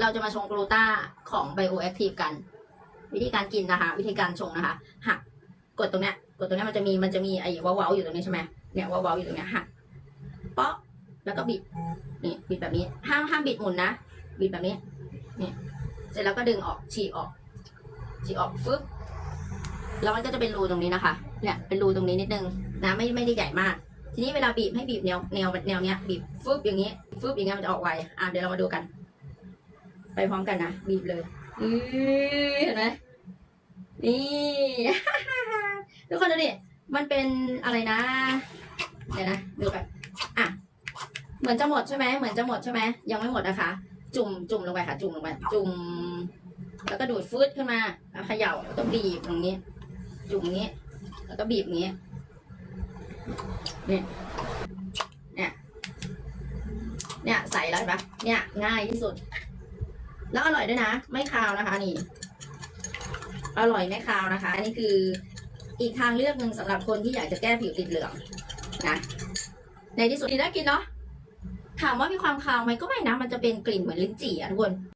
เราจะมาชงกลูต้าของไบโอแอคทีฟกัน วิธีการกินนะคะ วิธีการชงนะคะ หักกดตรงเนี้ยกดตรงเนี้ยมันจะมีมันจะมีไอ้เว้าๆอยู่ตรงนี้ใช่ไหมเนี่ยเว้าๆอยู่ตรงเนี้ยหักเปาะแล้วก็บิดนี่บิดแบบนี้ ห้ามห้ามบิดหมุนนะบิดแบบนี้นี่เสร็จแล้วก็ดึงออกฉีกออกฉีกออกฟึบแล้วมันก็จะเป็นรูตรงนี้นะคะ เนี่ยเป็นรูตรงนี้นิดนึงนะไม่ไม่ได้ใหญ่มาก ทีนี้เวลาบีบให้บีบแนวแนวแนวเนี้ยบีบฟึบอย่างนี้ฟึบอย่างเงี้ยมันจะออกไวอะเดี๋ยวเรามาดูกัน ไปพร้อมกันนะบีบเลยอืเห็นไหมนี่ ทุกคนดูดิ มันเป็นอะไรนะ เดี๋ยวนะดูกันอะ เหมือนจะหมดใช่ไหมเหมือนจะหมดใช่ไหมยังไม่หมดนะคะ จุ่มจุ่มลงไปค่ะ จุ่มลงไป จุ่ม แล้วก็ดูดฟืดขึ้นมาแล้วเขย่าแล้วก็บีบตรงนี้ จุ่มอย่างนี้ แล้วก็บีบงนี้เนี่ยเนี่ย เนี่ย ใส่แล้วเห็นปะเนี่ย ง่ายที่สุด แล้วอร่อยด้วยนะ ไม่คาวนะคะนี่ อร่อยไม่คาวนะคะ อันนี้คืออีกทางเลือกหนึ่งสำหรับคนที่อยากจะแก้ผิวติดเหลืองนะในที่สุดดีน่ากินเนาะถามว่ามีความคาวไหมก็ไม่นะ มันจะเป็นกลิ่นเหมือนลิ้นจี่อะทุกคน